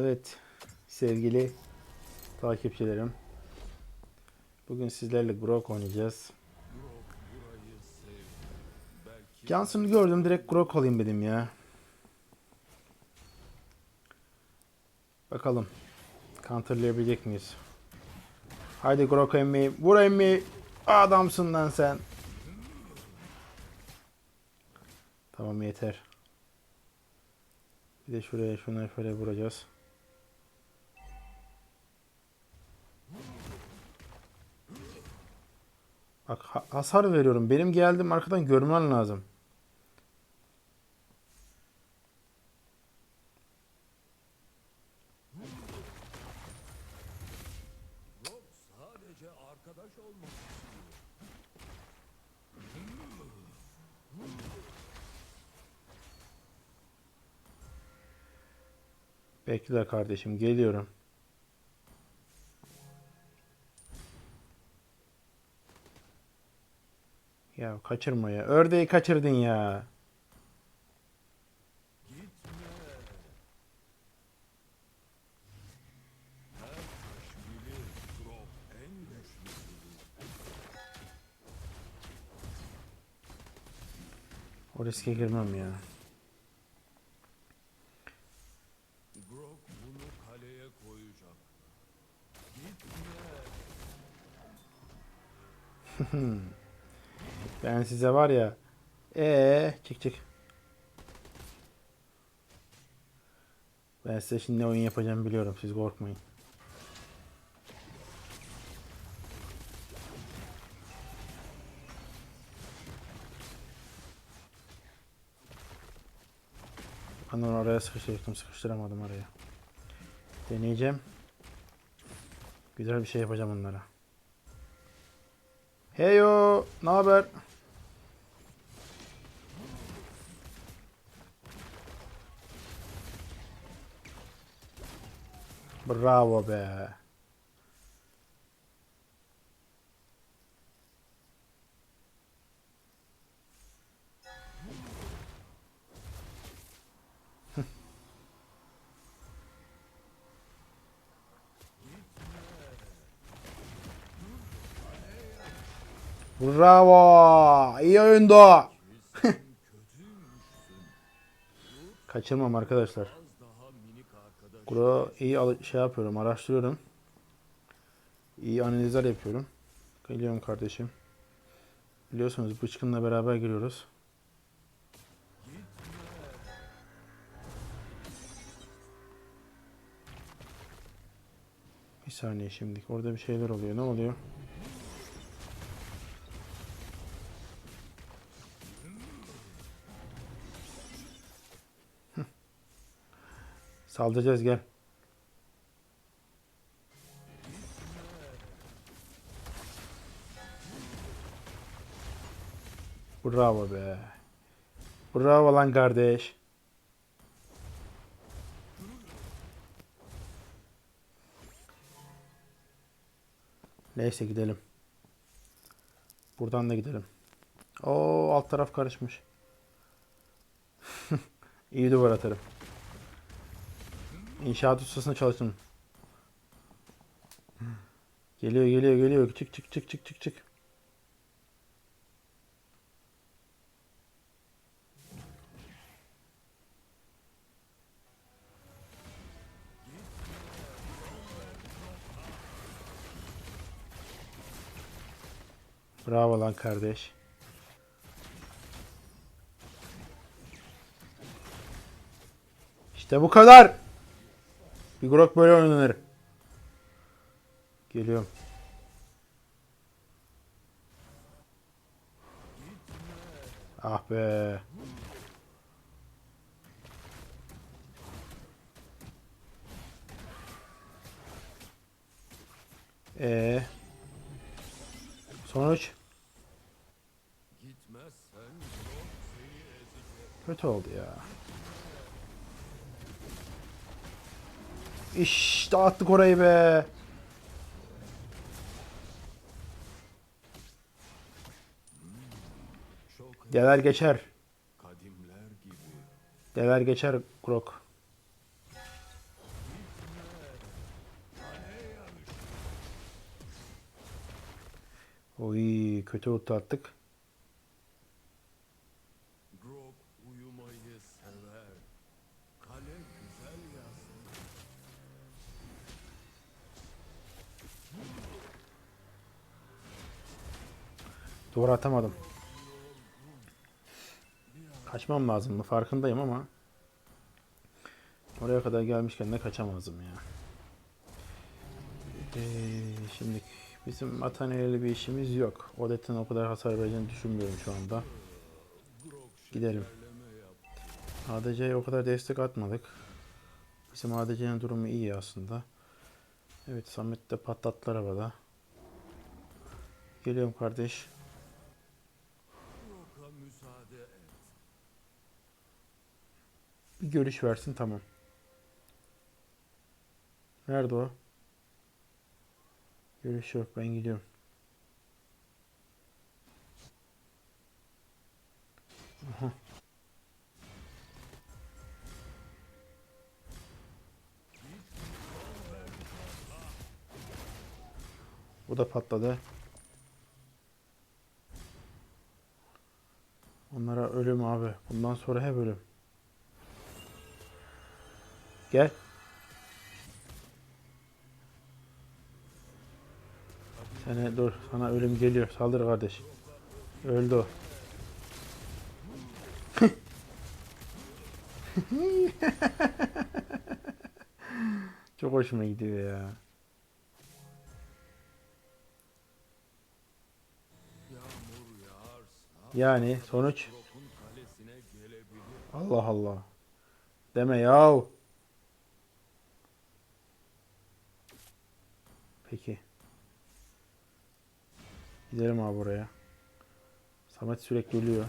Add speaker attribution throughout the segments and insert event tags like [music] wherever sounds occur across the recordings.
Speaker 1: Evet sevgili takipçilerim. Bugün sizlerle Grok oynayacağız. Johnson'ı gördüm direkt Grok olayım dedim ya. Bakalım. Counterlayabilecek miyiz? Haydi Grok emmi. Vur emmi. Adamsın lan sen. Tamam yeter. Bir de şuraya şuna şöyle vuracağız. Bak ha- hasar veriyorum. Benim geldim arkadan görmen lazım. Bekle kardeşim geliyorum. Ya kaçırma ya. Ördeği kaçırdın ya. O riske girmem ya.
Speaker 2: Grok [laughs] bunu.
Speaker 1: Ben size var ya. Ee, çık çık. Ben size şimdi oyun yapacağımı biliyorum. Siz korkmayın. Ben onu oraya sıkıştırdım. Sıkıştıramadım oraya. Deneyeceğim. Güzel bir şey yapacağım onlara. Heyo, ne haber? Bravo be. [laughs] Bravo. İyi oyundu. [laughs] Kaçırmam arkadaşlar. Kuro iyi şey yapıyorum, araştırıyorum. İyi analizler yapıyorum. Geliyorum kardeşim. Biliyorsunuz Bıçkın'la beraber giriyoruz. Bir saniye şimdi. Orada bir şeyler oluyor. Ne oluyor? Saldıracağız gel. Bravo be. Bravo lan kardeş. Neyse gidelim. Buradan da gidelim. Oo alt taraf karışmış. [laughs] İyi duvar atarım. İnşaat ustasına çalıştım. Geliyor geliyor geliyor. Çık çık çık çık çık çık. Bravo lan kardeş. İşte bu kadar. Bir grok böyle oynanır. Geliyorum. Ah be. Ee. Sonuç kötü oldu ya. İşte attık orayı be. Dever geçer. Dever geçer Grok. Oy kötü ulti attık. Doğru atamadım. Kaçmam lazım mı? Farkındayım ama oraya kadar gelmişken de kaçamazdım ya. Ee, şimdi bizim Atane'yle bir işimiz yok. Odette'nin o kadar hasar vereceğini düşünmüyorum şu anda. Gidelim. ADC'ye o kadar destek atmadık. Bizim ADC'nin durumu iyi aslında. Evet Samet de patlattılar havada. Geliyorum kardeş. Bir görüş versin tamam. Nerede o? Görüş yok ben gidiyorum. Aha. Bu da patladı. Onlara ölüm abi. Bundan sonra hep ölüm. Gel. Sana dur. Sana ölüm geliyor. Saldır kardeş. Öldü o. [laughs] Çok hoşuma gidiyor ya. Yani sonuç. Allah Allah. Deme yahu. Peki. Gidelim abi buraya. Samet sürekli ölüyor.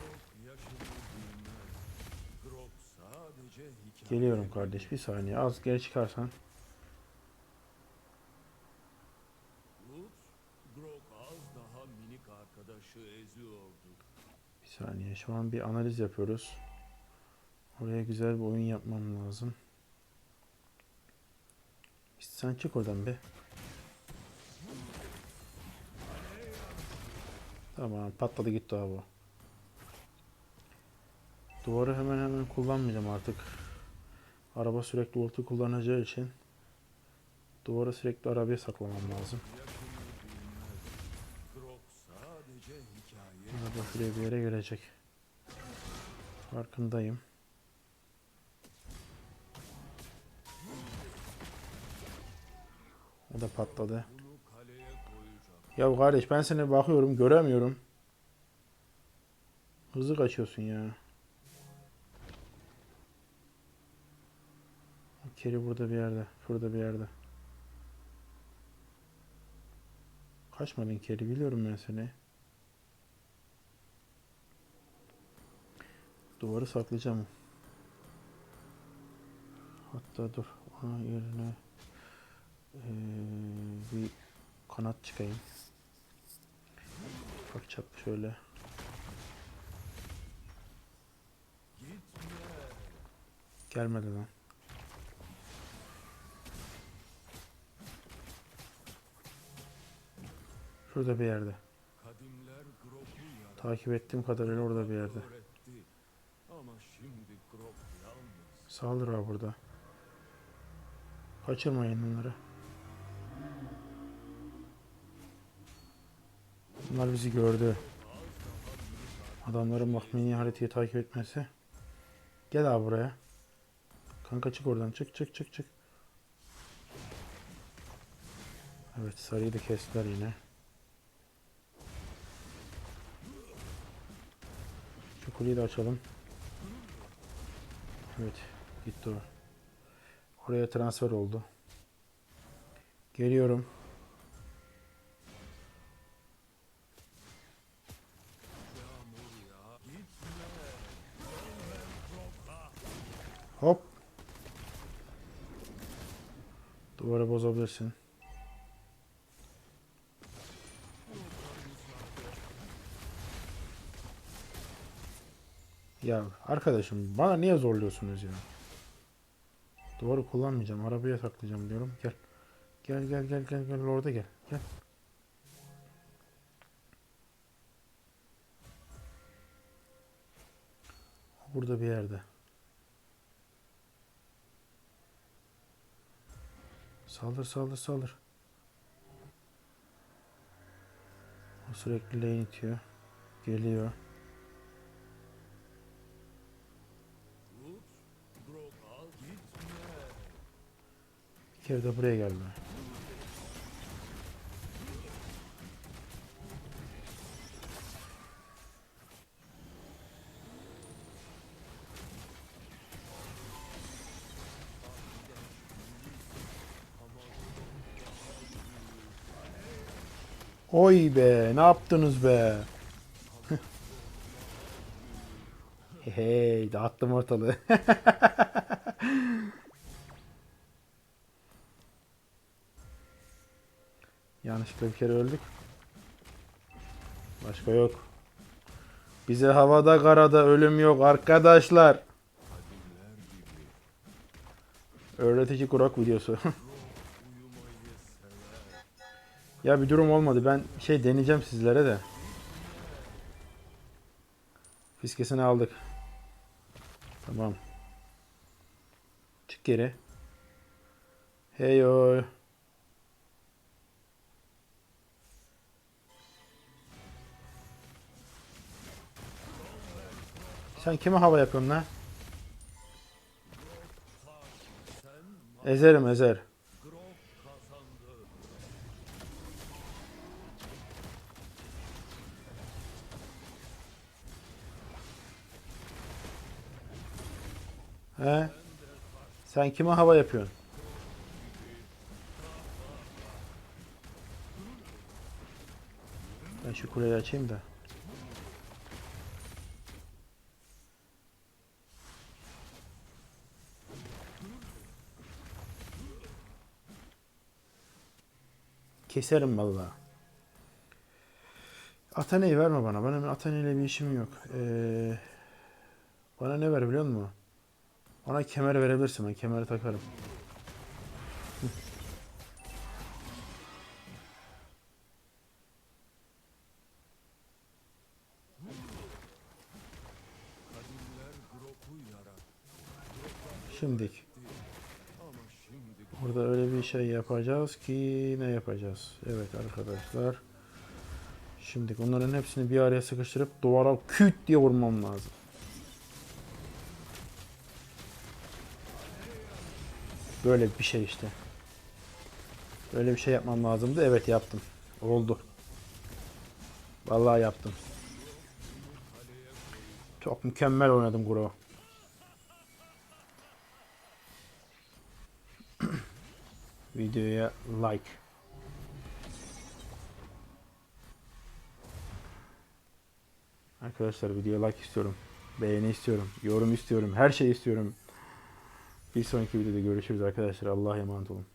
Speaker 1: Geliyorum kardeş bir saniye. Az geri çıkarsan. Bir saniye. Şu an bir analiz yapıyoruz. Oraya güzel bir oyun yapmam lazım. Sen çık oradan be. Tamam patladı gitti abi. o. Duvarı hemen hemen kullanmayacağım artık. Araba sürekli ulti kullanacağı için duvarı sürekli arabaya saklamam lazım. Araba şuraya bir yere gelecek. Farkındayım. O da patladı. Ya kardeş ben seni bakıyorum göremiyorum. Hızlı kaçıyorsun ya. Keri burada bir yerde. Şurada bir yerde. Kaçmadın Keri biliyorum ben seni. Duvarı saklayacağım. Hatta dur. Ona yerine eee, bir kanat çıkayım. Bak çap şöyle. Gelmedi lan. Şurada bir yerde. Takip ettiğim kadarıyla orada bir yerde. Saldır abi burada. Kaçırmayın onları. Bunlar bizi gördü. Adamların bak mini haritayı takip etmesi. Gel abi buraya. Kanka çık oradan. Çık çık çık çık. Evet sarıyı da kestiler yine. Şu kuleyi de açalım. Evet gitti o. Oraya transfer oldu. Geliyorum. Hop. Duvara bozabilirsin. Ya arkadaşım bana niye zorluyorsunuz ya? Duvarı kullanmayacağım. Arabaya saklayacağım diyorum. Gel. Gel gel gel gel gel orada gel. Gel. Burada bir yerde. Saldır saldır saldır. O sürekli lane itiyor. Geliyor. Bir kere de buraya geldi. Oy be, ne yaptınız be? [laughs] hey, dağıttım ortalığı. [laughs] Yanlışlıkla bir kere öldük. Başka yok. Bize havada karada ölüm yok arkadaşlar. Öğretici Grok videosu. [laughs] Ya bir durum olmadı. Ben şey deneyeceğim sizlere de. Fiskesini aldık. Tamam. Çık geri. Hey oy. Sen kime hava yapıyorsun lan? Ezerim ezer. He? Sen kime hava yapıyorsun? Ben şu kuleyi açayım da. Keserim vallahi. Atane'yi verme bana. Benim Atane ile bir işim yok. Ee, bana ne ver biliyor musun? Bana kemer verebilirsin. Ben kemeri takarım. Şimdik. Burada öyle bir şey yapacağız ki ne yapacağız? Evet arkadaşlar. Şimdi onların hepsini bir araya sıkıştırıp duvara küt diye vurmam lazım. Böyle bir şey işte. Böyle bir şey yapmam lazımdı. Evet yaptım. Oldu. Vallahi yaptım. Çok mükemmel oynadım Guro. [clears throat] Videoya like. Arkadaşlar videoya like istiyorum. Beğeni istiyorum. Yorum istiyorum. Her şey istiyorum. Bir sonraki videoda görüşürüz arkadaşlar. Allah'a emanet olun.